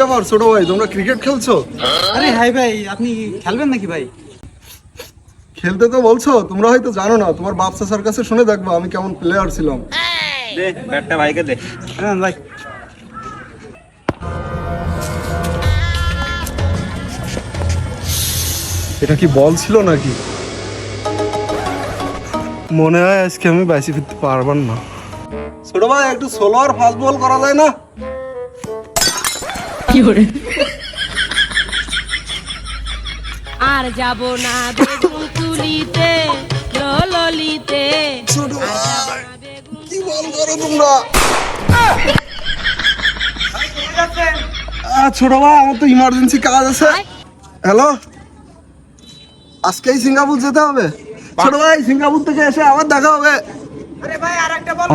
ব্যাপার ছোট ভাই? তোমরা ক্রিকেট খেলছো? আরে হাই ভাই আপনি খেলবেন নাকি ভাই? খেলতে তো বলছো তোমরা হয়তো জানো না তোমার বাপ চাচার কাছে শুনে দেখব আমি কেমন প্লেয়ার ছিলাম। দে ব্যাটটা ভাইকে দে। হ্যাঁ ভাই। এটা কি বল ছিল নাকি? মনে হয় আজকে আমি বাইসি ফিরতে পারবার না। ছোট ভাই একটু সোলো আর ফাস্ট বল করা যায় না? আর যাব না বেগুন তুলিতে ললিতে ছোট ভাই কি বল করো তোমরা? ছোট ভাই আমার তো ইমার্জেন্সি কাজ আছে। হ্যালো আজকেই সিঙ্গাপুর যেতে হবে। ছোট ভাই সিঙ্গাপুর থেকে এসে আবার দেখা হবে। আরে ভাই আর একটা বল